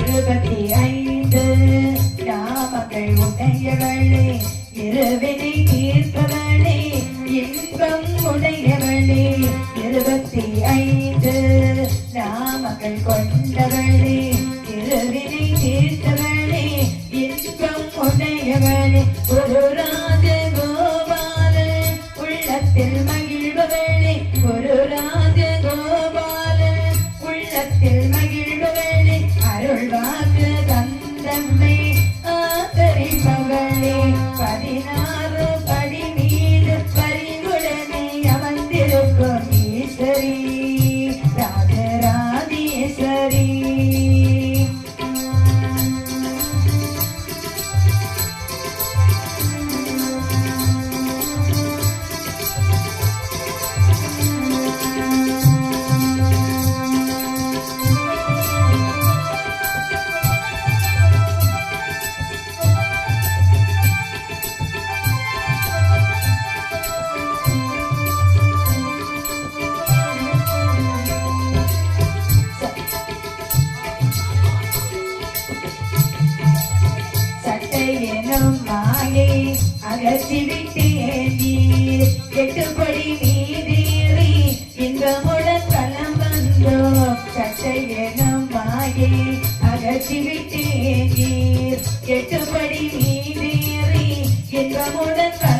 இருபத்தி ஐந்து நாமங்கள் உடையவளே இருவினை தீர்ப்பவளே இன்பம் உடையவளே. இருபத்தி ஐந்து நாமங்கள் கொண்டவளே இருவினை தீர்த்தவளே இன்பம் உடையவளே. ஒரு ராஜ கோபால உள்ளத்தில் പകലെ പതിനാറ് പതിനേഴ് പരികുടനെ അവൻ തിരുക്കും ഈശ്വരീ. எனும் மாயை அகற்றிவிட்டு ஏந்தீர் எட்டுப்படி நீதீரி இன்பமுடன் களம் வந்தோம் கட்டை எனும் மாயை அகற்றிவிட்டு ஏந்தீர் எட்டுப்படி நீதீரி இன்பமுடன் களம்